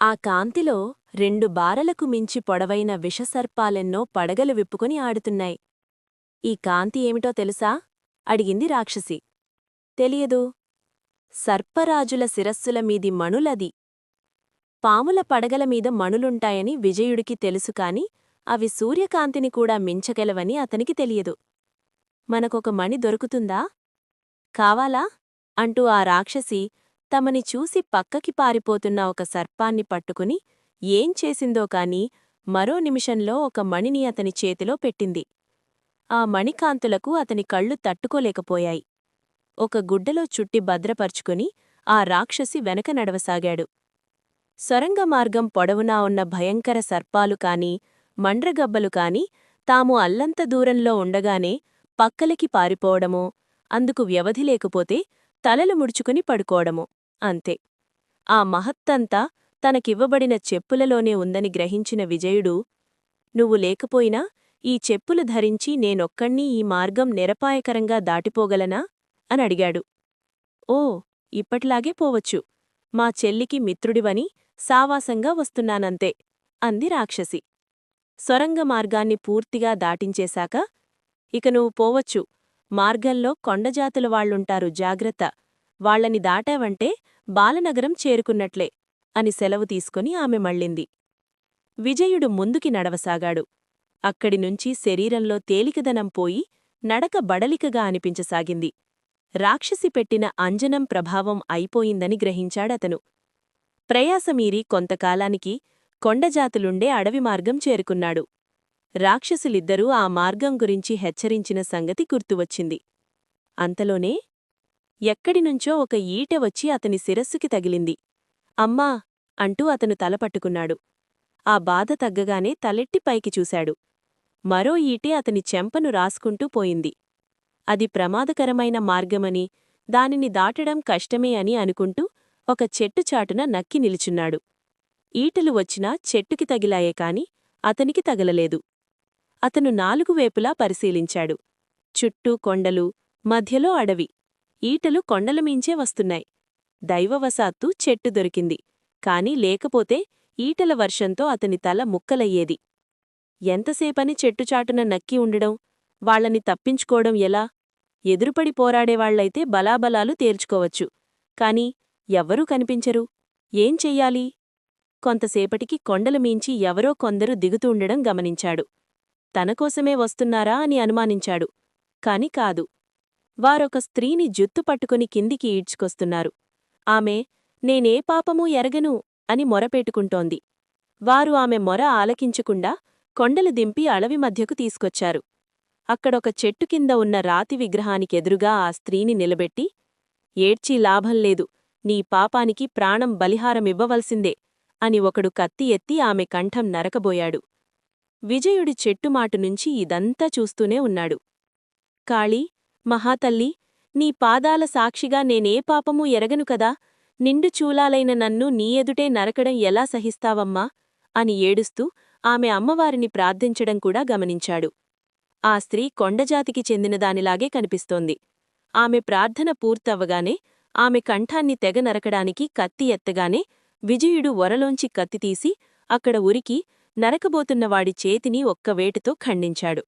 ఆ కాంతిలో రెండు బారలకు మించి పొడవైన విషసర్పాలెన్నో పడగలు విప్పుకొని ఆడుతున్నాయి. ఈ కాంతి ఏమిటో తెలుసా? అడిగింది రాక్షసి. తెలియదు. సర్పరాజుల శిరస్సుల మీది మణులది. పాముల పడగల మీద మణులుంటాయని విజయుడికి తెలుసు కాని అవి సూర్యకాంతిని కూడా మించగలవని అతనికి తెలియదు. మనకొక మణి దొరుకుతుందా? కావాలా? అంటూ ఆ రాక్షసి తమని చూసి పక్కకి పారిపోతున్న ఒక సర్పాన్ని పట్టుకుని ఏం చేసిందో కాని మరో నిమిషంలో ఒక మణిని అతని చేతిలో పెట్టింది. ఆ మణికాంతులకు అతని కళ్ళు తట్టుకోలేకపోయాయి. ఒక గుడ్డలో చుట్టి భద్రపరుచుకుని ఆ రాక్షసి వెనక నడవసాగాడు. సొరంగ మార్గం పొడవునా ఉన్న భయంకర సర్పాలు కాని మండ్రగబ్బలు కాని తాము అల్లంత దూరంలో ఉండగానే పక్కలకి పారిపోవడమో అందుకు వ్యవధి లేకపోతే తలలు ముడుచుకుని పడుకోవడమో. అంతే. ఆ మహత్తంతా తనకివ్వబడిన చెప్పులలోనే ఉందని గ్రహించిన విజయుడు నువ్వు లేకపోయినా ఈ చెప్పులు ధరించి నేనొక్కణ్ణీ ఈ మార్గం నిరపాయకరంగా దాటిపోగలనా? అని అడిగాడు. ఓ ఇప్పట్లాగే పోవచ్చు. మా చెల్లికి మిత్రుడివని సావాసంగా వస్తున్నానంతే అంది రాక్షసి. సొరంగ మార్గాన్ని పూర్తిగా దాటించేశాక ఇక నువ్వు పోవచ్చు. మార్గంలో కొండజాతులవాళ్ళుంటారు జాగ్రత్త. వాళ్ళని దాటావంటే బాలనగరం చేరుకున్నట్లే అని సెలవు తీసుకుని ఆమె మళ్ళింది. విజయుడు ముందుకి నడవసాగాడు. అక్కడినుంచి శరీరంలో తేలికదనం పోయి నడక బడలికగా అనిపించసాగింది. రాక్షసి పెట్టిన అంజనం ప్రభావం అయిపోయిందని గ్రహించాడతను. ప్రయాసమీరి కొంతకాలానికి కొండజాతులుండే అడవి మార్గం చేరుకున్నాడు. రాక్షసులిద్దరూ ఆ మార్గం గురించి హెచ్చరించిన సంగతి గుర్తువచ్చింది. అంతలోనే ఎక్కడినుంచో ఒక ఈటె వచ్చి అతని శిరస్సుకి తగిలింది. అమ్మా! అంటూ అతను తలపట్టుకున్నాడు ఆ బాధ తగ్గగానే తలెట్టి పైకి చూశాడు. మరో ఈటె అతని చెంపను రాసుకుంటూ పోయింది. అది ప్రమాదకరమైన మార్గమని దానిని దాటడం కష్టమే అని అనుకుంటూ ఒక చెట్టు చాటున నక్కి నిలుచున్నాడు. ఈటలు వచ్చినా చెట్టుకి తగిలాయే కాని అతనికి తగలలేదు. అతను నాలుగు వేపులా పరిశీలించాడు. చుట్టూ కొండలు మధ్యలో అడవి. ఈటలు కొండలమీంచే వస్తున్నాయి. దైవవశాత్తు చెట్టు దొరికింది. కాని లేకపోతే ఈటల వర్షంతో అతని తల ముక్కలయ్యేది. ఎంతసేపని చెట్టుచాటున నక్కి ఉండడం వాళ్ళని తప్పించుకోవడం ఎలా? ఎదురుపడి పోరాడేవాళ్ళైతే బలాబలాలు తేల్చుకోవచ్చు. కాని ఎవ్వరూ కనిపించరు. ఏం చెయ్యాలి? కొంతసేపటికి కొండలమీంచి ఎవరో కొందరు దిగుతూండడం గమనించాడు. తనకోసమే వస్తున్నారా అని అనుమానించాడు. కాని కాదు. వారొక స్త్రీని జుత్తు పట్టుకుని కిందికి ఈడ్చుకొస్తున్నారు. ఆమె నేనే పాపమూ ఎరగను అని మొరపెట్టుకుంటోంది. వారు ఆమె మొర ఆలకించకుండా కొండలు దింపి అళవి మధ్యకు తీసుకొచ్చారు. అక్కడొక చెట్టు కింద ఉన్న రాతి విగ్రహానికెదురుగా ఆ స్త్రీని నిలబెట్టి ఏడ్చీ లాభంలేదు నీ పాపానికి ప్రాణం బలిహారమివ్వవలసిందే అని ఒకడు కత్తి ఎత్తి ఆమె కంఠం నరకబోయాడు. విజయుడి చెట్టుమాటునుంచి ఇదంతా చూస్తూనే ఉన్నాడు. కాళీ మహాతల్లి నీ పాదాల సాక్షిగా నేనే పాపమూ ఎరగను కదా? నిండు చూలాలైన నన్ను నీ ఎదుటే నరకడం ఎలా సహిస్తావమ్మా? అని ఏడుస్తూ ఆమె అమ్మవారిని ప్రార్థించడం కూడా గమనించాడు. ఆ స్త్రీ కొండజాతికి చెందినదానిలాగే కనిపిస్తోంది. ఆమె ప్రార్థన పూర్తవ్వగానే ఆమె కంఠాన్ని తెగ నరకడానికి కత్తి ఎత్తగానే విజయుడు వరలోంచి కత్తితీసి అక్కడ ఉరికి నరకబోతున్నవాడి చేతిని ఒక్క వేటుతో ఖండించాడు.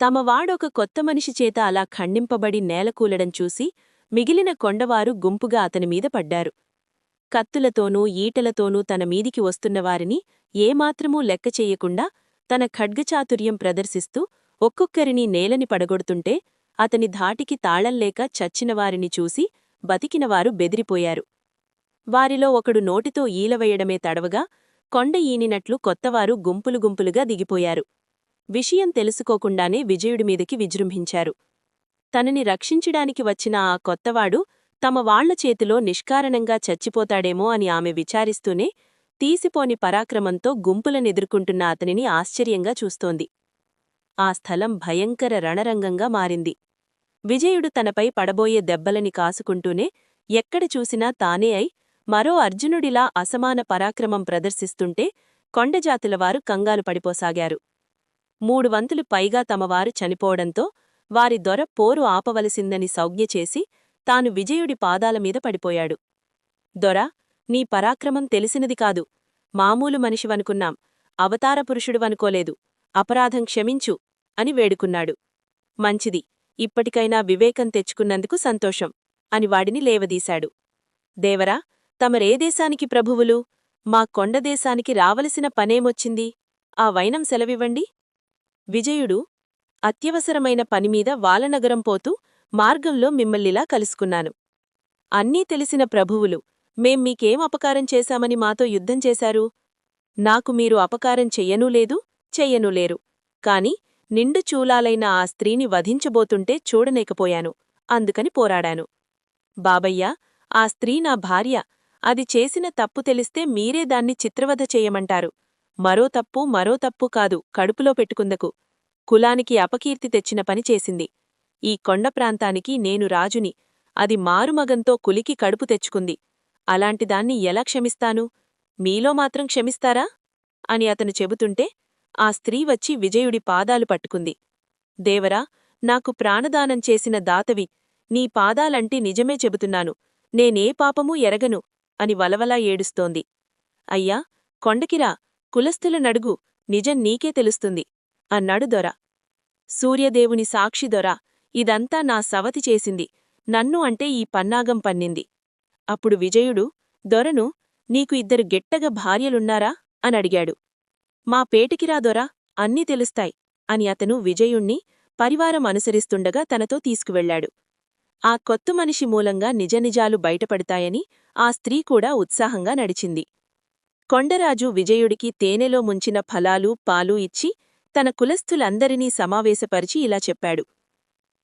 తమ వాడొక కొత్త మనిషి చేత అలా ఖండింపబడి నేలకూలడం చూసి మిగిలిన కొండవారు గుంపుగా అతనిమీద పడ్డారు. కత్తులతోనూ ఈటలతోనూ తన మీదికి వస్తున్నవారిని ఏమాత్రమూ లెక్క చెయ్యకుండా తన ఖడ్గచాతుర్యం ప్రదర్శిస్తూ ఒక్కొక్కరిని నేలని పడగొడుతుంటే అతని ధాటికి తాళంలేక చచ్చినవారిని చూసి బతికినవారు బెదిరిపోయారు. వారిలో ఒకడు నోటితో ఈలవేయడమే తడవగా కొండ ఈనినట్లు కొత్తవారు గుంపులు గుంపులుగా దిగిపోయారు. విషయం తెలుసుకోకుండానే విజయుడిమీదకి విజృంభించారు. తనని రక్షించడానికి వచ్చిన ఆ కొత్తవాడు తమ వాళ్ళ చేతిలో నిష్కారణంగా చచ్చిపోతాడేమో అని ఆమె విచారిస్తూనే తీసిపోని పరాక్రమంతో గుంపులనెదుర్కొంటున్న అతనిని ఆశ్చర్యంగా చూస్తోంది. ఆ స్థలం భయంకర రణరంగంగా మారింది. విజయుడు తనపై పడబోయే దెబ్బలని కాసుకుంటూనే ఎక్కడ చూసినా తానే అయి మరో అర్జునుడిలా అసమాన పరాక్రమం ప్రదర్శిస్తుంటే కొండజాతులవారు కంగాలు పడిపోసాగారు. మూడు వంతులు పైగా తమవారు చనిపోవడంతో వారి దొర పోరు ఆపవలసిందని సౌజ్ఞ చేసి తాను విజయుడి పాదాలమీద పడిపోయాడు. దొర నీ పరాక్రమం తెలిసినది కాదు. మామూలు మనిషివనుకున్నాం. అవతార పురుషుడివనుకోలేదు అపరాధం క్షమించు అని వేడుకున్నాడు. మంచిది. ఇప్పటికైనా వివేకం తెచ్చుకున్నందుకు సంతోషం అని వాడిని లేవదీశాడు. దేవరా తమరే దేశానికి ప్రభువులు? మా కొండదేశానికి రావలసిన పనేమొచ్చింది? ఆ వైనం సెలవివ్వండి. విజయుడు అత్యవసరమైన పనిమీద వాలనగరం పోతూ మార్గంలో మిమ్మల్నిలా కలుసుకున్నాను. అన్నీ తెలిసిన ప్రభువులు మేం మీకేం అపకారం చేశామని మాతో యుద్ధం చేశారు? నాకు మీరు అపకారం చెయ్యనూలేదు చెయ్యనూలేరు కాని నిండు చూలాలైన ఆ స్త్రీని వధించబోతుంటే చూడనేకపోయాను అందుకని పోరాడాను. బాబయ్యా ఆ స్త్రీ నా భార్య. అది చేసిన తప్పు తెలిస్తే మీరే దాన్ని చిత్రవధ చేయమంటారు. మరో తప్పు మరో తప్పు కాదు కడుపులో పెట్టుకుందకు. కులానికి అపకీర్తి తెచ్చిన పని చేసింది. ఈ కొండ ప్రాంతానికి నేను రాజుని. అది మారుమగంతో కులికి కడుపు తెచ్చుకుంది. అలాంటిదాన్ని ఎలా క్షమిస్తాను? మీలో మాత్రం క్షమిస్తారా? అని అతను చెబుతుంటే ఆ స్త్రీ వచ్చి విజయుడి పాదాలు పట్టుకుంది. దేవరా నాకు ప్రాణదానం చేసిన దాతవి నీ పాదాలంటి నిజమే చెబుతున్నాను. నేనే పాపమూ ఎరగను అని వలవలా ఏడుస్తోంది. అయ్యా కొండకిరా కులస్థుల నడుగు నిజం నీకే తెలుస్తుంది. అన్నాడు దొర. సూర్యదేవుని సాక్షి దొర ఇదంతా నా సవతి చేసింది. నన్ను అంటే ఈ పన్నాగం పన్నింది. అప్పుడు విజయుడు దొరను నీకు ఇద్దరు గెట్టగా భార్యలున్నారా? అనడిగాడు మా పేటికిరా దొర అన్నీ తెలుస్తాయి అని అతను విజయుణ్ణి పరివారం అనుసరిస్తుండగా తనతో తీసుకువెళ్ళాడు ఆ కొత్త మనిషి మూలంగా నిజనిజాలు బయటపడతాయని ఆ స్త్రీ కూడా ఉత్సాహంగా నడిచింది. కొండరాజు విజయుడికి తేనెలో ముంచిన ఫలాలు పాలు ఇచ్చి తన కులస్థులందరినీ సమావేశపరిచి ఇలా చెప్పాడు.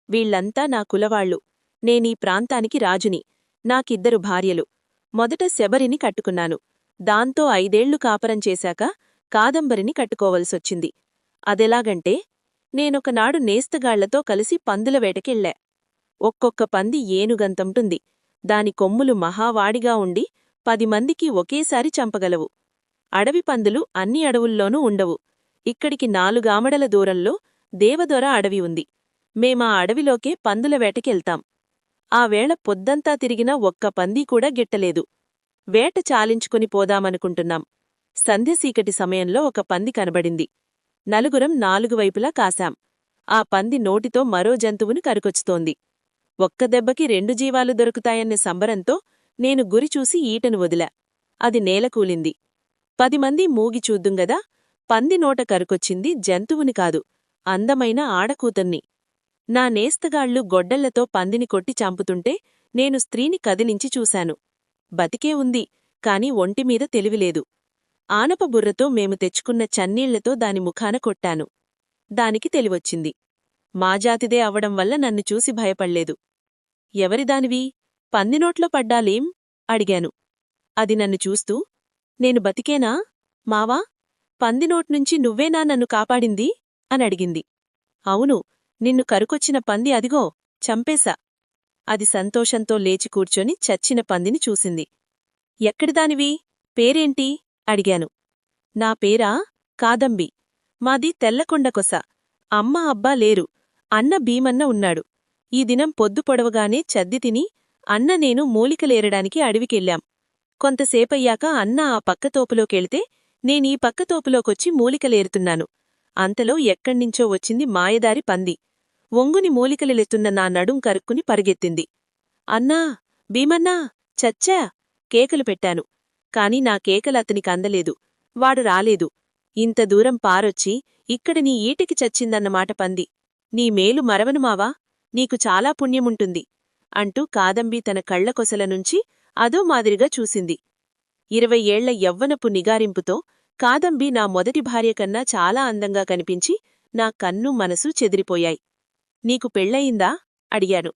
వీళ్ళంతా నా కులవాళ్ళు నేనీ ప్రాంతానికి రాజుని. నాకిద్దరు భార్యలు. మొదట శబరిని కట్టుకున్నాను. దాంతో ఐదేళ్ళు కాపరం చేశాక కాదంబరిని కట్టుకోవలసొచ్చింది. అదెలాగంటే నేనొకనాడు నేస్తగాళ్ళతో కలిసి పందుల వేటకెళ్ళా. ఒక్కొక్క పంది ఏనుగంతంటుంది. దాని కొమ్ములు మహావాడిగా ఉండి పది మందికి ఒకేసారి చంపగలవు. అడవి పందులు అన్ని అడవుల్లోనూ ఉండవు. ఇక్కడికి నాలుగామడల దూరంలో దేవదొర అడవి ఉంది. మేమా అడవిలోకే పందుల వేటకెళ్తాం. ఆ వేళ పొద్దంతా తిరిగిన ఒక్క పందీ కూడా గిట్టలేదు. వేట చాలించుకుని పోదామనుకుంటున్నాం. సంధ్యసీకటి సమయంలో ఒక పంది కనబడింది. నలుగురం నాలుగు వైపులా కాశాం. ఆ పంది నోటితో మరో జంతువును కరుకొచ్చుతోంది. ఒక్క దెబ్బకి రెండు జీవాలు దొరుకుతాయన్న సంబరంతో నేను గురిచూసి ఈటను వదిలా. అది నేలకూలింది పదిమంది మూగిచూద్దుంగదా పంది నోట కరుకొచ్చింది జంతువుని కాదు. అందమైన ఆడకూతన్ని. నా నేస్తగాళ్ళు గొడ్డళ్ళతో పందిని కొట్టి చంపుతుంటే నేను స్త్రీని కదిలించి చూశాను. బతికే ఉంది కాని ఒంటిమీద తెలివిలేదు ఆనపబుర్రతో మేము తెచ్చుకున్న చన్నీళ్ళతో దాని ముఖాన కొట్టాను. దానికి తెలివొచ్చింది. మాజాతిదే అవడం వల్ల నన్ను చూసి భయపడలేదు. ఎవరిదానివి పందినోట్లో పడ్డాలేం? అడిగాను. అది నన్ను చూస్తూ నేను బతికేనా? మావా పందినోట్నుంచి నువ్వేనా నన్ను కాపాడింది? అనడిగింది అవును నిన్ను కరుకొచ్చిన పంది అదిగో చంపేశా. అది సంతోషంతో లేచి కూర్చొని చచ్చిన పందిని చూసింది. ఎక్కడిదానివి? పేరేంటి? అడిగాను. నా పేరా? కాదంబి. మాది తెల్లకొండకొస అమ్మ అబ్బా లేరు. అన్న భీమన్న ఉన్నాడు. ఈ దినం పొద్దు పొడవగానే చద్ది తిని అన్న నేను మూలికలేరడానికి అడవికెళ్ళాం. కొంతసేపయ్యాక అన్న ఆ పక్కతోపులోకెళ్తే నేనీ పక్కతోపులోకొచ్చి మూలికలేరుతున్నాను. అంతలో ఎక్కడ్నించో వచ్చింది మాయదారి పంది. ఒంగుని మూలికలెత్తున్న నా నడుం కరుక్కుని పరిగెత్తింది. అన్నా భీమన్నా చచ్చా కేకలు పెట్టాను. కాని నా కేకలతనికి అందలేదు. వాడు రాలేదు. ఇంత దూరం పారొచ్చి ఇక్కడ నీ ఈటికి చచ్చిందన్నమాట పంది. నీ మేలు మరవను మావా నీకు చాలా పుణ్యముంటుంది. అంటూ కాదంబి తన కళ్ళకొసల నుంచి అదో మాదిరిగా చూసింది. ఇరవై ఏళ్ళ యవ్వనపు నిగారింపుతో కాదంబి నా మొదటి భార్య కన్నా చాలా అందంగా కనిపించి నా కన్ను మనసు చెదిరిపోయాయి. నీకు పెళ్ళయిందా అడిగాను.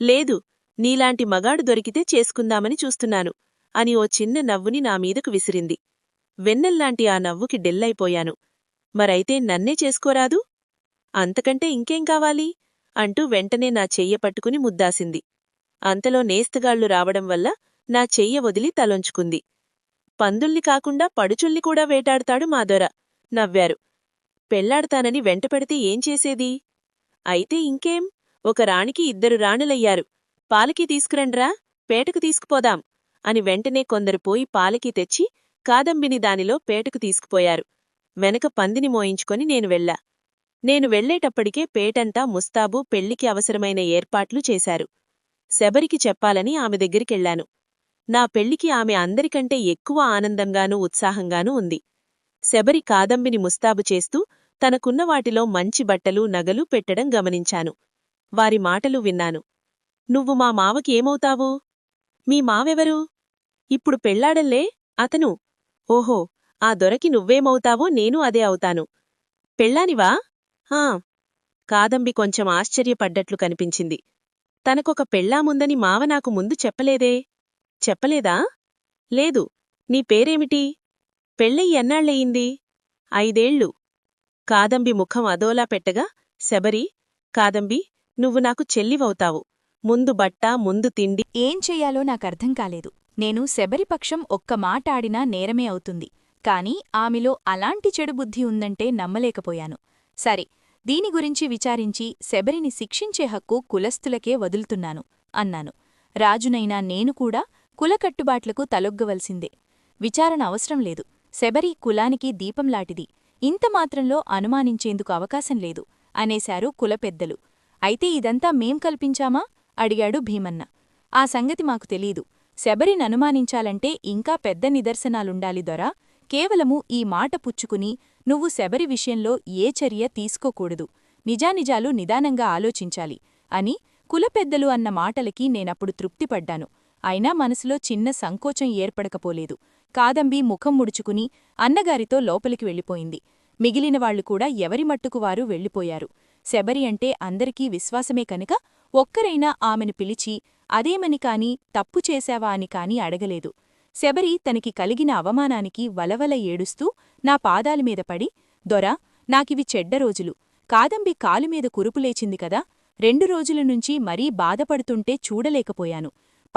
లేదు నీలాంటి మగాడు దొరికితే చేసుకుందామని చూస్తున్నాను అని ఓ చిన్న నవ్వుని నామీదకు విసిరింది. వెన్నెల్లాంటి ఆ నవ్వుకి డెల్లైపోయాను. మరైతే నన్నే చేసుకోరాదు? అంతకంటే ఇంకేం కావాలి? అంటూ వెంటనే నా చెయ్య పట్టుకుని ముద్దాసింది. అంతలో నేస్తగాళ్ళు రావడం వల్ల నా చెయ్య వదిలి తలొంచుకుంది. పందుల్ని కాకుండా పడుచుల్ని కూడా వేటాడతాడు మాదొర నవ్వారు. పెళ్ళాడతానని వెంటపెడితే ఏం చేసేది? అయితే ఇంకేం? ఒక రాణికి ఇద్దరు రాణులయ్యారు. పాలకి తీసుకురండ్రా పేటకు తీసుకుపోదాం అని వెంటనే కొందరు పోయి పాలకి తెచ్చి కాదంబిని దానిలో పేటకు తీసుకుపోయారు. వెనక పందిని మోయించుకొని నేను వెళ్ళా. నేను వెళ్ళేటప్పటికే పేటంతా ముస్తాబు పెళ్ళికి అవసరమైన ఏర్పాట్లు చేశారు. శబరికి చెప్పాలని ఆమె దగ్గరికెళ్ళాను నా పెళ్ళికి ఆమె అందరికంటే ఎక్కువ ఆనందంగానూ ఉత్సాహంగానూ ఉంది. శబరి కాదంబిని ముస్తాబు చేస్తూ తనకున్న వాటిలో మంచి బట్టలు నగలు పెట్టడం గమనించాను. వారి మాటలు విన్నాను. నువ్వు మా మావకి ఏమవుతావు? మీ మావెవరు? ఇప్పుడు పెళ్ళాడల్లే అతను? ఓహో ఆ దొరకి నువ్వేమవుతావో నేను అదే అవుతాను. పెళ్ళానివా? హా. కాదంబి కొంచెం ఆశ్చర్యపడ్డట్లు కనిపించింది. తనకొక పెళ్ళాముందని మావ నాకు ముందు చెప్పలేదే? చెప్పలేదా? లేదు. నీ పేరేమిటి? పెళ్ళయి ఎన్నాళ్ళయింది? ఐదేళ్ళు. కాదంబి ముఖం అదోలా పెట్టగా శబరి కాదంబి నువ్వు నాకు చెల్లివవుతావు. ముందు బట్ట ముందు తిండి. ఏం చెయ్యాలో నాకర్థం కాలేదు. నేను శబరిపక్షం ఒక్క మాట ఆడినా నేరమే అవుతుంది. కాని ఆమెలో అలాంటి చెడు బుద్ధి ఉందంటే నమ్మలేకపోయాను. సరే దీని గురించి విచారించి శబరిని శిక్షించే హక్కు కులస్థులకే వదులుతున్నాను అన్నాను. రాజునైనా నేను కూడా కులకట్టుబాట్లకు తలొగ్గవలసిందే. విచారణ అవసరం లేదు. శబరి కులానికి దీపంలాటిది ఇంతమాత్రంలో అనుమానించేందుకు అవకాశం లేదు అనేశారు కులపెద్దలు అయితే ఇదంతా మేం కల్పించామా? అడిగాడు భీమన్న. ఆ సంగతి మాకు తెలీదు. శబరిని అనుమానించాలంటే ఇంకా పెద్ద నిదర్శనాలుండాలి దొరా. కేవలము ఈ మాట పుచ్చుకుని నువ్వు శబరి విషయంలో ఏ చర్య తీసుకోకూడదు. నిజానిజాలు నిదానంగా ఆలోచించాలి. అని కులపెద్దలు అన్న మాటలకి నేనప్పుడు తృప్తిపడ్డాను. అయినా మనసులో చిన్న సంకోచం ఏర్పడకపోలేదు. కాదంబి ముఖం ముడుచుకుని అన్నగారితో లోపలికి వెళ్ళిపోయింది. మిగిలిన వాళ్ళు కూడా ఎవరి మట్టుకు వారు వెళ్ళిపోయారు. శబరి అంటే అందరికీ విశ్వాసమే కనుక ఒక్కరైనా ఆమెను పిలిచి అదేమని కాని తప్పు చేశావా అని కాని అడగలేదు. శబరి తనకి కలిగిన అవమానానికి వలవల ఏడుస్తూ నా పాదాలమీద పడి దొరా నాకివి చెడ్డ రోజులు. కాదంబి కాలుమీద కురుపులేచింది కదా. రెండు రోజుల నుంచి మరీ బాధపడుతుంటే చూడలేకపోయాను.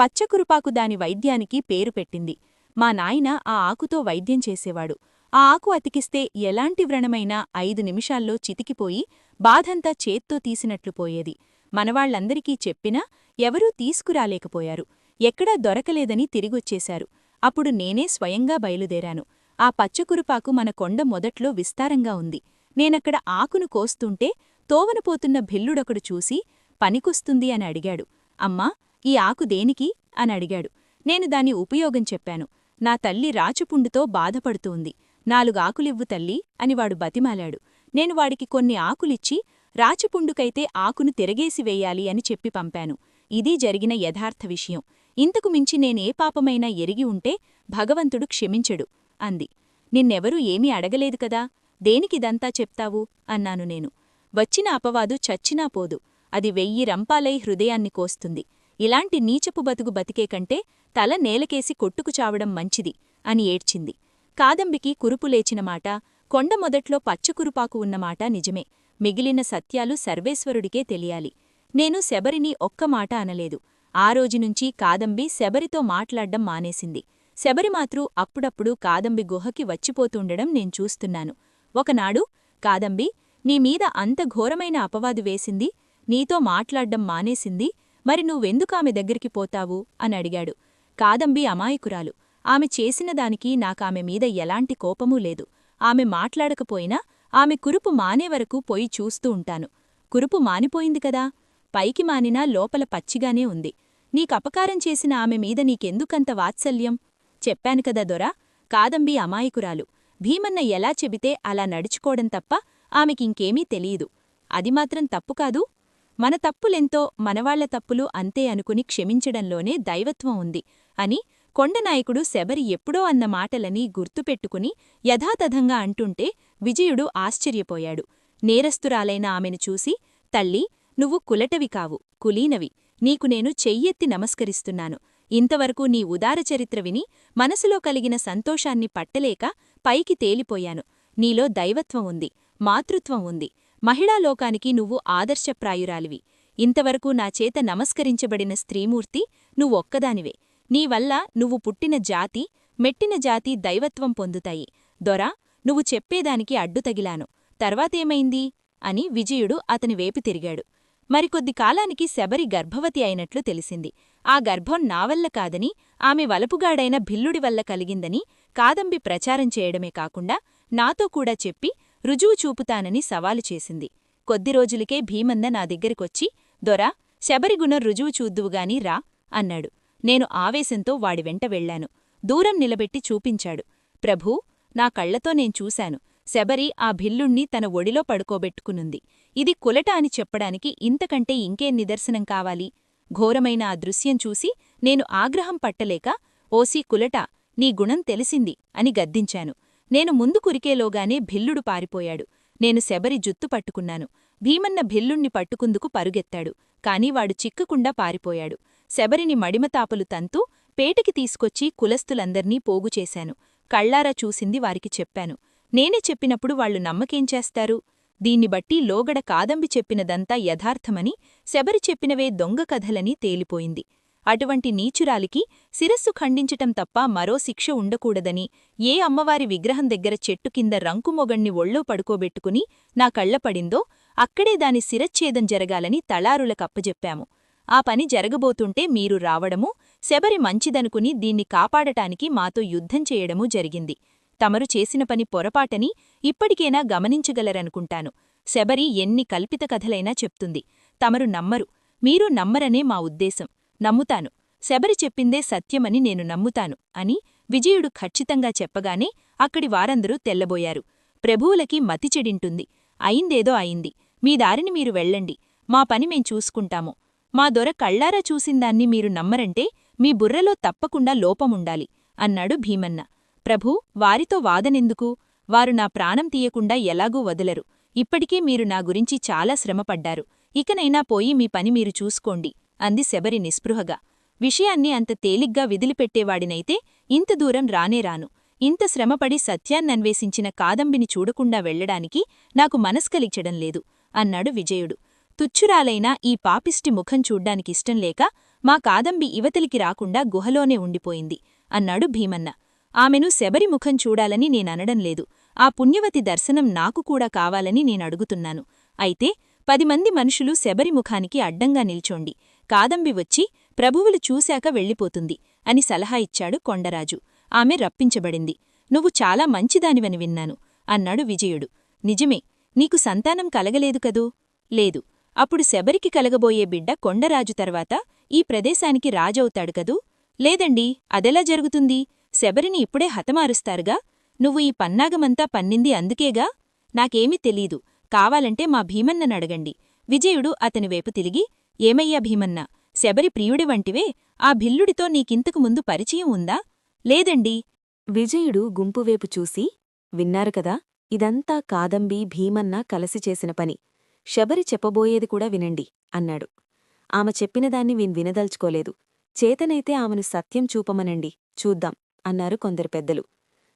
పచ్చకురుపాకు దాని వైద్యానికి పేరు పెట్టింది. మా నాయన ఆ ఆకుతో వైద్యం చేసేవాడు. ఆ ఆకు అతికిస్తే ఎలాంటి వ్రణమైనా ఐదు నిమిషాల్లో చితికిపోయి బాధంతా చేత్తో తీసినట్లు పోయేది. మనవాళ్ళందరికీ చెప్పినా ఎవరూ తీసుకురాలేకపోయారు. ఎక్కడా దొరకలేదని తిరిగొచ్చేశారు. అప్పుడు నేనే స్వయంగా బయలుదేరాను. ఆ పచ్చకురుపాకు మన కొండ మొదట్లో విస్తారంగా ఉంది. నేనక్కడ ఆకును కోస్తుంటే తోవనపోతున్న భిల్లుడొకడు చూసి పనికొస్తుంది అని అడిగాడు. అమ్మా ఈ ఆకు దేనికి? అని అడిగాడు. నేను దాని ఉపయోగం చెప్పాను. నా తల్లి రాచుపుండుతో బాధపడుతోంది. నాలుగాకులివ్వు తల్లి అని వాడు బతిమాలాడు. నేను వాడికి కొన్ని ఆకులిచ్చి రాచపుండుకైతే ఆకును తిరగేసి వేయాలి అని చెప్పి పంపాను. ఇది జరిగిన యథార్థ విషయం. ఇంతకు మించి నేనే పాపమైనా ఎరిగి ఉంటే భగవంతుడు క్షమించడు అంది. నిన్నెవరూ ఏమీ అడగలేదు కదా? దేనికిదంతా చెప్తావు? అన్నాను నేను. వచ్చిన అపవాదు చచ్చినా పోదు. అది వెయ్యి రంపాలై హృదయాన్ని కోస్తుంది. ఇలాంటి నీచపు బతుకు బతికే కంటే తల నేలకేసి కొట్టుకు చావడం మంచిది అని ఏడ్చింది. కాదంబికి కురుపులేచిన మాట కొండ మొదట్లో పచ్చకురుపాకు ఉన్నమాట నిజమే. మిగిలిన సత్యాలు సర్వేశ్వరుడికే తెలియాలి. నేను శబరిని ఒక్క మాట అనలేదు. ఆ రోజునుంచి కాదంబి శబరితో మాట్లాడ్డం మానేసింది. శబరి మాత్రూ అప్పుడప్పుడు కాదంబి గుహకి వచ్చిపోతుండడం నేను చూస్తున్నాను. ఒకనాడు కాదంబి నీమీద అంత ఘోరమైన అపవాదు వేసింది నీతో మాట్లాడ్డం మానేసింది మరి నువ్వెందుకామె దగ్గరికి పోతావు అని అడిగాడు. కాదంబి అమాయకురాలు. ఆమె చేసిన దానికి నాకామె మీద ఎలాంటి కోపమూ లేదు. ఆమె మాట్లాడకపోయినా ఆమె కురుపు మానే వరకు పోయి చూస్తూ ఉంటాను. కురుపు మానిపోయింది కదా? పైకి మానినా లోపల పచ్చిగానే ఉంది. నీకపకారం చేసిన ఆమె మీద నీకెందుకంత వాత్సల్యం? చెప్పాను కదా దొరా కాదంబి అమాయకురాలు. భీమన్న ఎలా చెబితే అలా నడుచుకోవడం తప్ప ఆమెకింకేమీ తెలియదు. అది మాత్రం తప్పు కాదు. మన తప్పులెంతో మనవాళ్ళ తప్పులు అంతే అనుకుని క్షమించడంలోనే దైవత్వం ఉంది అని కొండనాయకుడు శబరి ఎప్పుడో అన్న మాటలని గుర్తుపెట్టుకుని యథాతథంగా అంటుంటే విజయుడు ఆశ్చర్యపోయాడు. నేరస్తురాలైన ఆమెను చూసి తల్లి నువ్వు కులటవి కావు కులీనవి. నీకు నేను చెయ్యెత్తి నమస్కరిస్తున్నాను. ఇంతవరకు నీ ఉదార చరిత్ర విని మనసులో కలిగిన సంతోషాన్ని పట్టలేక పైకి తేలిపోయాను. నీలో దైవత్వం ఉంది మాతృత్వం ఉంది. మహిళాలోకానికి నువ్వు ఆదర్శప్రాయురాలివి. ఇంతవరకు నా చేత నమస్కరించబడిన స్త్రీమూర్తి నువ్వొక్కదానివే నీవల్ల నువ్వు పుట్టిన జాతి మెట్టిన జాతి దైవత్వం పొందుతాయి. దొరా నువ్వు చెప్పేదానికి అడ్డుతగిలాను. తర్వాతేమైంది అని విజయుడు అతని వేపు తిరిగాడు. మరికొద్ది కాలానికి శబరి గర్భవతి అయినట్లు తెలిసింది. ఆ గర్భం నావల్ల కాదని ఆమె వలపుగాడైన భిల్లుడి వల్ల కలిగిందని కాదంబి ప్రచారం చేయడమే కాకుండా నాతో కూడా చెప్పి రుజువు చూపుతానని సవాలు చేసింది. కొద్ది రోజులకే భీమన్న నా దగ్గరికొచ్చి దొరా శబరిగుణం రుజువు చూద్దువుగాని రా అన్నాడు. నేను ఆవేశంతో వాడి వెంట వెళ్ళాను దూరం నిలబెట్టి చూపించాడు. ప్రభూ నా కళ్ళతో నేను చూశాను. శబరి ఆ భిల్లుణ్ణి తన ఒడిలో పడుకోబెట్టుకునుంది. ఇది కులట అని చెప్పడానికి ఇంతకంటే ఇంకేం నిదర్శనం కావాలి? ఘోరమైన ఆ దృశ్యం చూసి నేను ఆగ్రహం పట్టలేక ఓసీ కులట నీ గుణం తెలిసింది అని గద్దించాను. నేను ముందు కురికేలోగానే భిల్లుడు పారిపోయాడు. నేను శబరి జుత్తు పట్టుకున్నాను. భీమన్న భిల్లుణ్ణి పట్టుకుందుకు పరుగెత్తాడు. కాని వాడు చిక్కకుండా పారిపోయాడు. శబరిని మడిమతాపలు తంతూ పేటకి తీసుకొచ్చి కులస్తులందర్నీ పోగుచేశాను. కళ్ళారా చూసింది వారికి చెప్పాను. నేనే చెప్పినప్పుడు వాళ్ళు నమ్మకేం చేస్తారు? దీన్ని బట్టి లోగడ కాదంబి చెప్పినదంతా యథార్థమని శబరి చెప్పినవే దొంగ కథలని తేలిపోయింది. అటువంటి నీచురాలికి శిరస్సు ఖండించటం తప్ప మరో శిక్ష ఉండకూడదని ఏ అమ్మవారి విగ్రహం దగ్గర చెట్టు కింద రంకుమొగణ్ణి ఒళ్ళో పడుకోబెట్టుకుని నా కళ్ళపడిందో అక్కడే దాని శిరచ్ఛేదం జరగాలని తళారులకప్పజెప్పాము ఆ పని జరగబోతుంటే మీరు రావడమూ శబరి మంచిదనుకుని దీన్ని కాపాడటానికి మాతో యుద్ధం చేయడమూ జరిగింది. తమరు చేసిన పని పొరపాటని ఇప్పటికైనా గమనించగలరనుకుంటాను. శబరి ఎన్ని కల్పిత కథలైనా చెప్తుంది. తమరు నమ్మరు. మీరు నమ్మరనే మా ఉద్దేశం. నమ్ముతాను. శబరి చెప్పిందే సత్యమని నేను నమ్ముతాను అని విజయుడు ఖచ్చితంగా చెప్పగానే అక్కడి వారందరూ తెల్లబోయారు. ప్రభువులకి మతిచెడింటుంది అయిందేదో అయింది. మీ దారిని మీరు వెళ్ళండి. మా పని మేం చూసుకుంటాము. మా దొర కళ్ళారా చూసిందాన్ని మీరు నమ్మరంటే మీ బుర్రలో తప్పకుండా లోపముండాలి అన్నాడు భీమన్న. ప్రభూ వారితో వాదనెందుకు? వారు నా ప్రాణం తీయకుండా ఎలాగూ వదలరు. ఇప్పటికే మీరు నా గురించి చాలా శ్రమపడ్డారు. ఇకనైనా పోయి మీ పని మీరు చూసుకోండి అంది శబరి నిస్పృహగా. విషయాన్ని అంత తేలిగ్గా విదిలిపెట్టేవాడినైతే ఇంత దూరం రానేరాను ఇంత శ్రమపడి సత్యాన్నన్వేషించిన కాదంబిని చూడకుండా వెళ్ళడానికి నాకు మనస్కలిచ్చడం లేదు అన్నాడు విజయుడు. తుచ్చురాలైనా ఈ పాపిష్టి ముఖం చూడ్డానికిష్టంలేక మా కాదంబి ఇవతలికి రాకుండా గుహలోనే ఉండిపోయింది అన్నాడు భీమన్న. ఆమెను శబరి ముఖం చూడాలని నేననడం లేదు. ఆ పుణ్యవతి దర్శనం నాకు కూడా కావాలని నేనడుగుతున్నాను. అయితే పది మంది మనుషులు శబరి ముఖానికి అడ్డంగా నిల్చోండి. కాదంబి వచ్చి ప్రభువులు చూశాక వెళ్ళిపోతుంది అని సలహా ఇచ్చాడు కొండరాజు. ఆమె రప్పించబడింది. నువ్వు చాలా మంచిదానివని విన్నాను అన్నాడు విజయుడు. నిజమే నీకు సంతానం కలగలేదు కదూ? లేదు. అప్పుడు శబరికి కలగబోయే బిడ్డ కొండరాజు తర్వాత ఈ ప్రదేశానికి రాజవుతాడు కదూ? లేదండి అదెలా జరుగుతుంది? శబరిని ఇప్పుడే హతమారుస్తారుగా? నువ్వు ఈ పన్నాగమంతా పన్నింది అందుకేగా? నాకేమీ తెలీదు. కావాలంటే మా భీమన్ననడగండి విజయుడు అతని వైపు తిరిగి ఏమయ్యా భీమన్న? శబరి ప్రియుడి వంటివే? ఆ భిల్లుడితో నీకింతకు ముందు పరిచయం ఉందా? లేదండి. విజయుడు గుంపువేపు చూసి విన్నారు కదా ఇదంతా కాదంబి భీమన్న కలసి చేసిన పని. శబరి చెప్పబోయేది కూడా వినండి అన్నాడు. ఆమె చెప్పినదాన్ని వీన్ వినదల్చుకోలేదు. చేతనైతే ఆమెను సత్యం చూపమనండి. చూద్దాం. అన్నారు కొందరు పెద్దలు.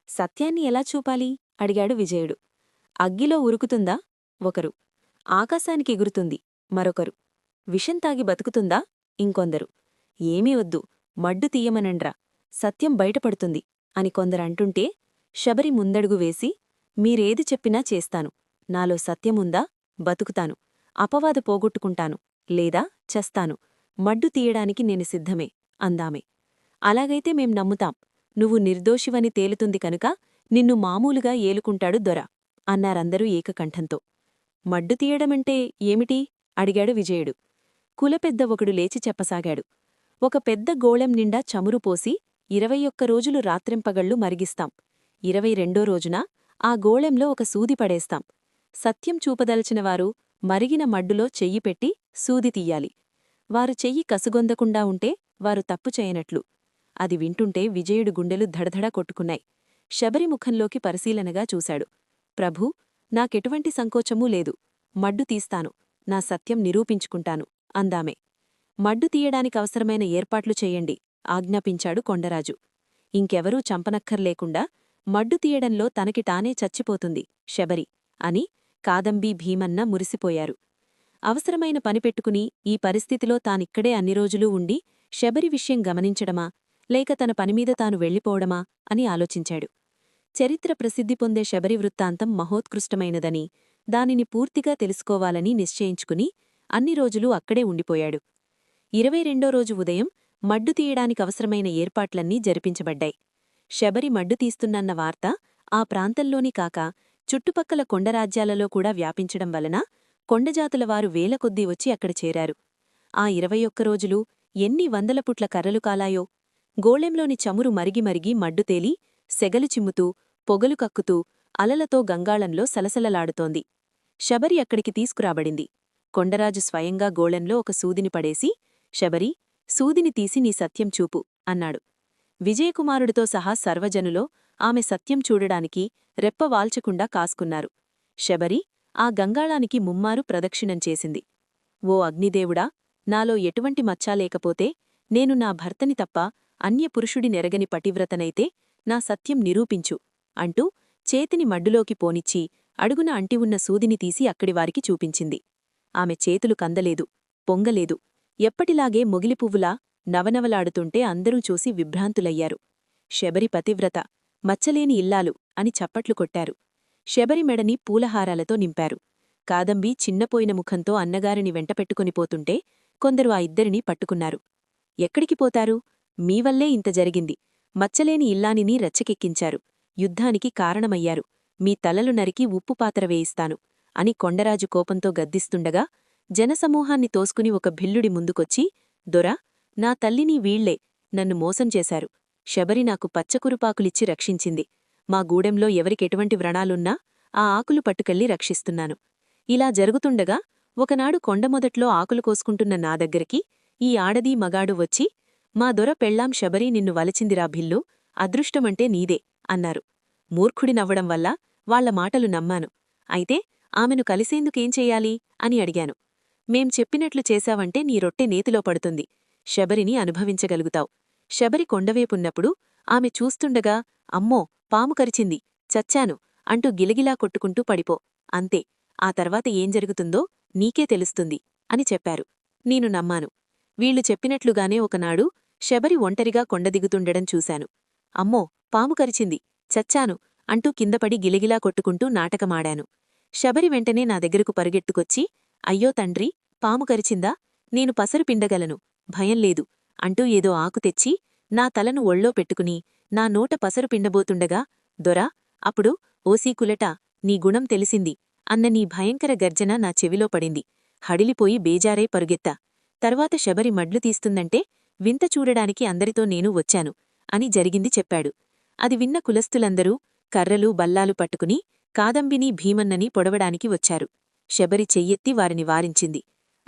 సత్యాన్ని ఎలా చూపాలి? అడిగాడు విజయుడు. అగ్గిలో ఉరుకుతుందా? ఒకరు. ఆకాశానికి ఎగురుతుంది. మరొకరు. విషం తాగి బతుకుతుందా? ఇంకొందరు. ఏమీ వద్దు. మడ్డు తీయమనండ్రా. సత్యం బయటపడుతుంది అని కొందరంటుంటే శబరి ముందడుగు వేసి మీరేది చెప్పినా చేస్తాను. నాలో సత్యముందా? బతుకుతాను. అపవాద పోగొట్టుకుంటాను. లేదా చస్తాను. మడ్డు తీయడానికి నేను సిద్ధమే అందామే. అలాగైతే మేం నమ్ముతాం. నువ్వు నిర్దోషివని తేలుతుంది కనుక నిన్ను మామూలుగా ఏలుకుంటాడు దొర అన్నారందరూ ఏకకంఠంతో. మడ్డు తీయడమంటే ఏమిటి? అడిగాడు విజయుడు. కులపెద్ద ఒకడు లేచి చెప్పసాగాడు. ఒక పెద్ద గోళం నిండా చమురు పోసి ఇరవై ఒక్క రోజులు రాత్రింపగళ్ళు మరిగిస్తాం. ఇరవై రెండో రోజున ఆ గోళంలో ఒక సూది పడేస్తాం. సత్యం చూపదలచినవారు మరిగిన మడ్డులో చెయ్యి పెట్టి సూది తీయాలి. వారు చెయ్యి కసుగొందకుండా ఉంటే వారు తప్పు చేయనట్లు. అది వింటుంటే విజయుడు గుండెలు ధడధడా కొట్టుకున్నాయి. శబరి ముఖంలోకి పరిశీలనగా చూశాడు. ప్రభూ నాకెటువంటి సంకోచమూ లేదు. మడ్డు తీస్తాను. నా సత్యం నిరూపించుకుంటాను. అందామే. మడ్డు తీయడానికవసరమైన ఏర్పాట్లు చెయ్యండి ఆజ్ఞాపించాడు కొండరాజు. ఇంకెవరూ చంపనక్కర్లేకుండా మడ్డు తీయడంలో తనకి తానే చచ్చిపోతుంది శబరి అని కాదంబీ భీమన్న మురిసిపోయారు. అవసరమైన పనిపెట్టుకుని ఈ పరిస్థితిలో తానిక్కడే అన్ని రోజులూ ఉండి శబరి విషయం గమనించడమా? లేక తన పనిమీద తాను వెళ్ళిపోవడమా అని ఆలోచించాడు. చరిత్ర ప్రసిద్ధి పొందే శబరి వృత్తాంతం మహోత్కృష్టమైనదని దానిని పూర్తిగా తెలుసుకోవాలని నిశ్చయించుకుని అన్ని రోజులు అక్కడే ఉండిపోయాడు. ఇరవై రెండో రోజు ఉదయం మడ్డు తీయడానికవసరమైన ఏర్పాట్లన్నీ జరిపించబడ్డాయి. శబరి మడ్డు తీస్తున్నన్న వార్త ఆ ప్రాంతంలోని కాక చుట్టుపక్కల కొండరాజ్యాలలో కూడా వ్యాపించడం వలన కొండజాతులవారు వేల కొద్దీ వచ్చి అక్కడ చేరారు. ఆ ఇరవై ఒక్క రోజులు ఎన్ని వందల పుట్ల కర్రలు కాలాయో గోళెంలోని చమురు మరిగి మరిగి మడ్డు తేలి సెగలు చిమ్ముతూ పొగలు కక్కుతూ అలలతో గంగాళంలో సలసలలాడుతోంది. శబరి అక్కడికి తీసుకురాబడింది. కొండరాజు స్వయంగా గోళంలో ఒక సూదిని పడేసి శబరి సూదిని తీసి నీ సత్యం చూపు అన్నాడు. విజయకుమారుడితో సహా సర్వజనులో ఆమె సత్యం చూడడానికి రెప్ప వాల్చకుండా కాసుకున్నారు. శబరి ఆ గంగాళానికి ముమ్మారు ప్రదక్షిణం చేసింది. ఓ అగ్నిదేవుడా నాలో ఎటువంటి మచ్చా లేకపోతే నేను నా భర్తని తప్ప అన్యపురుషుడి నెరగని పటివ్రతనైతే నా సత్యం నిరూపించు అంటూ చేతిని మడ్డులోకి పోనిచ్చి అడుగున అంటి ఉన్న సూదిని తీసి అక్కడివారికి చూపించింది. ఆమె చేతులు కందలేదు పొంగలేదు. ఎప్పటిలాగే మొగిలిపువ్వులా నవనవలాడుతుంటే అందరూ చూసి విభ్రాంతులయ్యారు. శబరి పతివ్రత మచ్చలేని ఇల్లాలు అని చప్పట్లు కొట్టారు. శబరి మెడని పూలహారాలతో నింపారు. కాదంబి చిన్నపోయిన ముఖంతో అన్నగారిని వెంటపెట్టుకునిపోతుంటే కొందరు ఆ ఇద్దరినీ పట్టుకున్నారు. ఎక్కడికి పోతారు? మీవల్లే ఇంత జరిగింది. మచ్చలేని ఇల్లానిని రచ్చకెక్కించారు. యుద్ధానికి కారణమయ్యారు. మీ తలలు నరికి ఉప్పుపాత్ర వేయిస్తాను అని కొండరాజు కోపంతో గద్దిస్తుండగా జనసమూహాన్ని తోసుకుని ఒక భిల్లుడి ముందుకొచ్చి దొరా నా తల్లిని వీళ్ళే నన్ను మోసం చేశారు. శబరి నాకు పచ్చకురుపాకులిచ్చి రక్షించింది. మా గూడెంలో ఎవరికెటువంటి వ్రణాలున్నా ఆ ఆకులు పట్టుకెళ్ళి రక్షిస్తున్నాను. ఇలా జరుగుతుండగా ఒకనాడు కొండమొదట్లో ఆకులు కోసుకుంటున్న నా దగ్గరికి ఈ ఆడదీ మగాడు వచ్చి మా దొర పెళ్ళాం శబరి నిన్ను వలచిందిరా భిల్లు అదృష్టమంటే నీదే అన్నారు. మూర్ఖుడి నవ్వడం వల్ల వాళ్ళ మాటలు నమ్మాను. అయితే ఆమెను కలిసేందుకేం చెయ్యాలి అని అడిగాను. మేం చెప్పినట్లు చేశావంటే నీ రొట్టె నేతిలో పడుతుంది. శబరిని అనుభవించగలుగుతావు. శబరి కొండవేపున్నప్పుడు ఆమె చూస్తుండగా అమ్మో పాము కరిచింది చచ్చాను అంటూ గిలగిలా కొట్టుకుంటూ పడిపో అంతే. ఆ తర్వాత ఏం జరుగుతుందో నీకే తెలుస్తుంది అని చెప్పారు. నేను నమ్మాను. వీళ్ళు చెప్పినట్లుగానే ఒకనాడు శబరి ఒంటరిగా కొండదిగుతుండడం చూశాను. అమ్మో పాము కరిచింది. చచ్చాను అంటూ కిందపడి గిలగిలా కొట్టుకుంటూ నాటకమాడాను. శబరి వెంటనే నా దగ్గరకు పరుగెట్టుకొచ్చి అయ్యో తండ్రి పాము కరిచిందా? నేను పసరు పిండగలను. భయం లేదు అంటూ ఏదో ఆకు తెచ్చి నా తలను ఒళ్ళో పెట్టుకుని నా నోట పసరు పిండబోతుండగా దొరా అప్పుడు ఓసీ కులట నీ గుణం తెలిసింది అన్న నీ భయంకర గర్జన నా చెవిలో పడింది. హడిలిపోయి బేజారై పరుగెత్తా. తర్వాత శబరి మడ్లు తీస్తుందంటే వింత చూడడానికి అందరితో నేను వచ్చాను అని జరిగింది చెప్పాడు. అది విన్న కులస్తులందరూ కర్రలు బల్లాలు పట్టుకుని కాదంబిని భీమన్నని పొడవడానికి వచ్చారు. శబరి చెయ్యెత్తి వారిని వారించింది.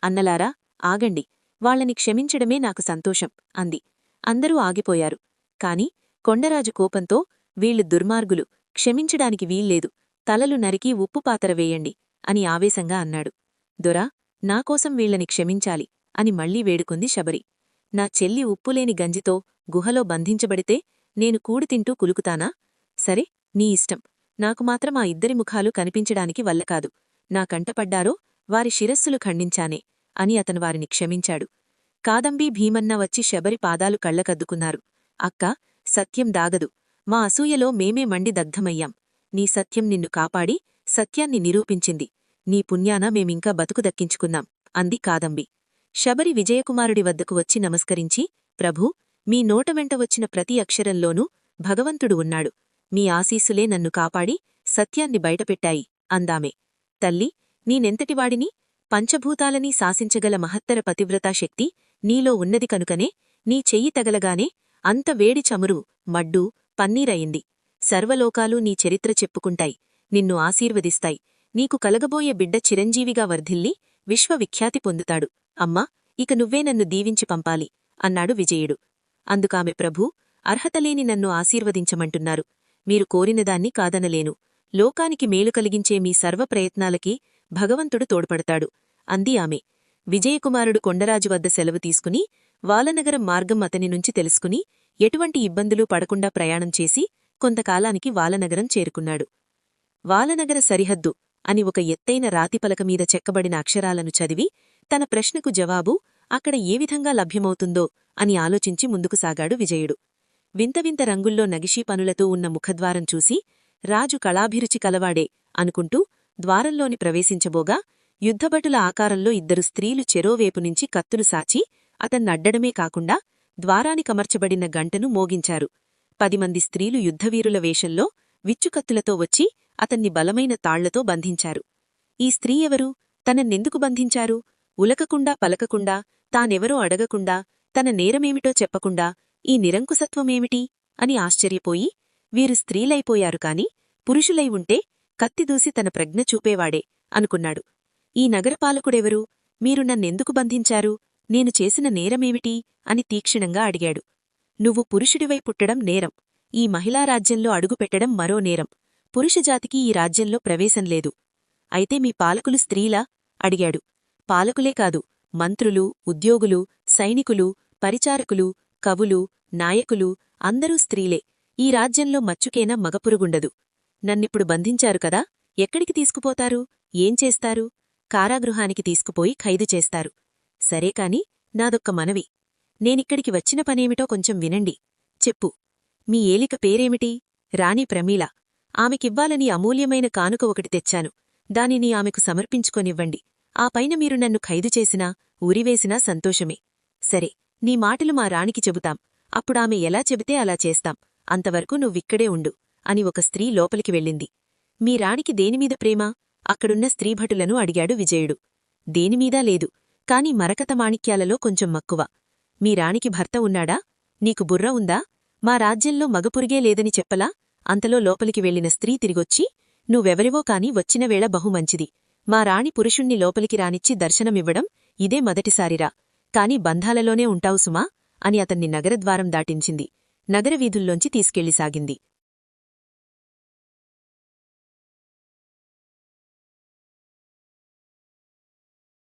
అన్నలారా ఆగండి వాళ్ళని క్షమించడమే నాకు సంతోషం అంది. అందరూ ఆగిపోయారు. కాని కొండరాజు కోపంతో వీళ్ళు దుర్మార్గులు క్షమించడానికి వీల్లేదు తలలు నరికి ఉప్పు పాతర వేయండి అని ఆవేశంగా అన్నాడు. దొరా నాకోసం వీళ్ళని క్షమించాలి అని మళ్ళీ వేడుకుంది శబరి. నా చెల్లి ఉప్పులేని గంజితో గుహలో బంధించబడితే నేను కూడి తింటూ కులుకుతానా? సరే నీ ఇష్టం. నాకు మాత్రం ఆ ఇద్దరి ముఖాలు కనిపించడానికి వల్లకాదు నా కంటపడ్డారో వారి శిరస్సులు ఖండించానే అని అతను వారిని క్షమించాడు. కాదంబీ భీమన్న వచ్చి శబరి పాదాలు కళ్ళకద్దుకున్నారు. అక్క సత్యం దాగదు. మా అసూయలో మేమే మండి దగ్ధమయ్యాం. నీ సత్యం నిన్ను కాపాడి సత్యాన్ని నిరూపించింది. నీ పుణ్యాన మేమింకా బతుకు దక్కించుకున్నాం. అంది కాదంబి. శబరి విజయకుమారుడి వద్దకు వచ్చి నమస్కరించి ప్రభూ మీ నోట వెంట వచ్చిన ప్రతి అక్షరంలోనూ భగవంతుడు ఉన్నాడు. మీ ఆశీస్సులే నన్ను కాపాడి సత్యాన్ని బయటపెట్టాయి అందామే. తల్లి నీనెంతటివాడిని పంచభూతాలని శాసించగల మహత్తర పతివ్రతా శక్తి నీలో ఉన్నది కనుకనే నీ చెయ్యి తగలగానే అంత వేడి చమురు మడ్డు పన్నీరయింది సర్వలోకాలు నీ చరిత్ర చెప్పుకుంటాయి నిన్ను ఆశీర్వదిస్తాయి. నీకు కలగబోయే బిడ్డ చిరంజీవిగా వర్ధిల్లి విశ్వవిఖ్యాతి పొందుతాడు. అమ్మా ఇక నువ్వే నన్ను దీవించి పంపాలి అన్నాడు విజయుడు. అందుకామె ప్రభూ అర్హతలేని నన్ను ఆశీర్వదించమంటున్నారు. మీరు కోరినదాన్ని కాదనలేను. లోకానికి మేలు కలిగించే మీ సర్వ ప్రయత్నాలకి భగవంతుడు తోడ్పడతాడు అంది ఆమె. విజయకుమారుడు కొండరాజు వద్ద సెలవు తీసుకుని వాలనగరం మార్గం అతని నుంచి తెలుసుకుని ఎటువంటి ఇబ్బందులు పడకుండా ప్రయాణం చేసి కొంతకాలానికి వాలనగరం చేరుకున్నాడు. వాలనగర సరిహద్దు అని ఒక ఎత్తైన రాతిపలక మీద చెక్కబడిన అక్షరాలను చదివి తన ప్రశ్నకు జవాబు అక్కడ ఏ విధంగా లభ్యమవుతుందో అని ఆలోచించి ముందుకు సాగాడు విజయుడు. వింత వింత రంగుల్లో నగిషీ పనులతో ఉన్న ముఖద్వారం చూసి రాజు కళాభిరుచి కలవాడే అనుకుంటూ ద్వారంలోని ప్రవేశించబోగా యుద్ధభటుల ఆకారంలో ఇద్దరు స్త్రీలు చెరోవేపు నుంచి కత్తులు సాచి అతన్నడ్డడమే కాకుండా ద్వారానికమర్చబడిన గంటను మోగించారు. పదిమంది స్త్రీలు యుద్ధవీరుల వేషంలో విచ్చుకత్తులతో వచ్చి అతన్ని బలమైన తాళ్ళతో బంధించారు. ఈ స్త్రీ ఎవరు? తనన్నెందుకు బంధించారు? ఉలకకుండా పలకకుండా తానెవరో అడగకుండా తన నేరమేమిటో చెప్పకుండా ఈ నిరంకుశత్వమేమిటి? అని ఆశ్చర్యపోయి వీరు స్త్రీలైపోయారు కాని పురుషులై ఉంటే కత్తిదూసి తన ప్రజ్ఞ చూపేవాడే అనుకున్నాడు. ఈ నగరపాలకుడెవరు? మీరు నన్నెందుకు బంధించారు? నేను చేసిన నేరమేమిటి? అని తీక్షణంగా అడిగాడు. నువ్వు పురుషుడివై పుట్టడం నేరం. ఈ మహిళా రాజ్యంలో అడుగుపెట్టడం మరో నేరం. పురుషజాతికి ఈ రాజ్యంలో ప్రవేశం లేదు. అయితే మీ పాలకులు స్త్రీలా? అడిగాడు. పాలకులే కాదు మంత్రులు ఉద్యోగులు సైనికులు పరిచారకులు కవులు నాయకులు అందరూ స్త్రీలే. ఈ రాజ్యంలో మచ్చుకేనా మగపురుగుండదు. నన్నిప్పుడు బంధించారు కదా ఎక్కడికి తీసుకుపోతారు ఏం చేస్తారు? కారాగృహానికి తీసుకుపోయి ఖైదు చేస్తారు. సరే కాని నాదొక్క మనవి. నేనిక్కడికి వచ్చిన పనేమిటో కొంచెం వినండి. చెప్పు. మీ ఏలిక పేరేమిటి? రాణి ప్రమీల. ఆమెకివ్వాలని అమూల్యమైన కానుక ఒకటి తెచ్చాను. దానిని ఆమెకు సమర్పించుకొనివ్వండి. ఆ పైన మీరు నన్ను ఖైదు చేసినా ఉరివేసినా సంతోషమే. సరే నీ మాటలు మా రాణికి చెబుతాం. అప్పుడామె ఎలా చెబితే అలా చేస్తాం. అంతవరకు నువ్విక్కడే ఉండు అని ఒక స్త్రీ లోపలికి వెళ్ళింది. మీ రాణికి దేనిమీద ప్రేమ? అక్కడున్న స్త్రీభటులను అడిగాడు విజయుడు. దేనిమీదా లేదు కాని మరకత మాణిక్యాలలో కొంచెం మక్కువ. మీ రాణికి భర్త ఉన్నాడా? నీకు బుర్ర ఉందా? మా రాజ్యంలో మగపురిగే లేదని చెప్పలా? అంతలో లోపలికి వెళ్ళిన స్త్రీ తిరిగొచ్చి నువ్వెవరివో కాని వచ్చిన వేళ బహుమంచిది మా రాణి పురుషుణ్ణి లోపలికి రానిచ్చి దర్శనమివ్వడం ఇదే మొదటిసారిరా. కాని బంధాలలోనే ఉంటావు సుమా అని అతన్ని నగరద్వారం దాటించింది. నగర వీధుల్లోంచి తీసుకెళ్ళి సాగింది.